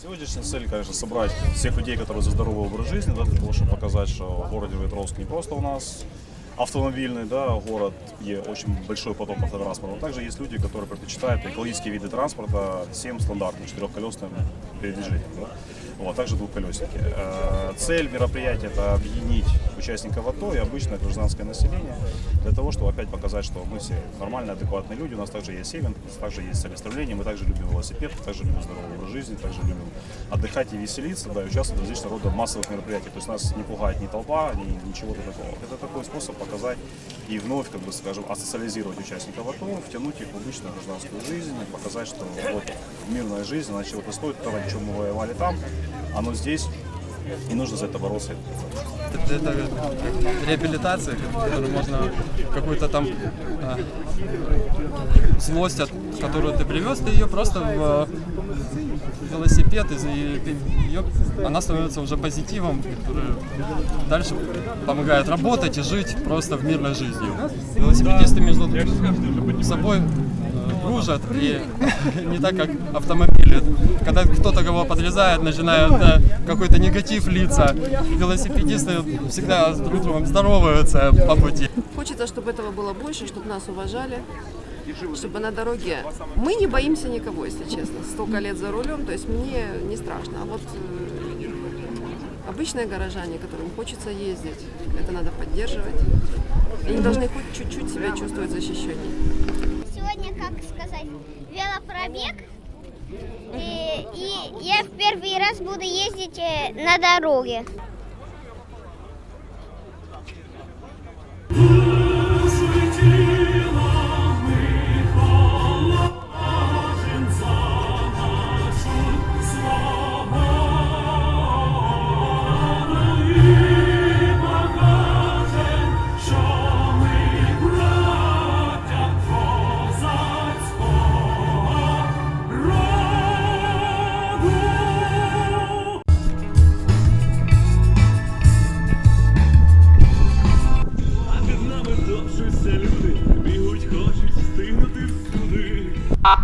сегодняшняя цель, конечно, собрать всех людей, которые за здоровый образ жизни, да, для того, чтобы показать, что в городе Ветровск не просто у нас автомобильный да, город, где очень большой поток автотранспорта, также есть люди, которые предпочитают экологические виды транспорта всем стандартным четырехколесным передвижением. Да? Вот, также двухколесники. Э, Цель мероприятия – это объединить участников АТО и обычное гражданское население для того, чтобы опять показать, что мы все нормальные, адекватные люди. У нас также есть севен, у нас также есть целеустремление, мы также любим велосипед, также любим здоровый образ жизни, также любим отдыхать и веселиться, да, и участвовать в различного рода массовых мероприятиях. То есть нас не пугает ни толпа, ни ничего такого. Это такой способ показать и вновь, как бы скажем, асоциализировать участников АТО, втянуть их в обычную гражданскую жизнь, показать, что вот мирная жизнь, она чего-то стоит, то, ради чего мы воевали там, оно здесь, и нужно за это бороться. Это, как реабилитация, которую можно какую-то там а, злость, от, которую ты привез, ты ее просто в э, велосипед, и, ты ее, она становится уже позитивом, который дальше помогает работать и жить просто в мирной жизнью. Велосипедисты между собой дружат и не так как автомобили. Когда кто-то кого подрезает, начинают э, какой-то негатив литься. Велосипедисты всегда с друг другом здороваются по пути. Хочется, чтобы этого было больше, чтобы нас уважали, чтобы на дороге... Мы не боимся никого, если честно. Столько лет за рулем, то есть мне не страшно. А вот э, обычные горожане, которым хочется ездить, это надо поддерживать. Они должны хоть чуть-чуть себя чувствовать защищенней. Сегодня, как сказать, велопробег. И, и я в первый раз буду ездить э, на дороге. всюди.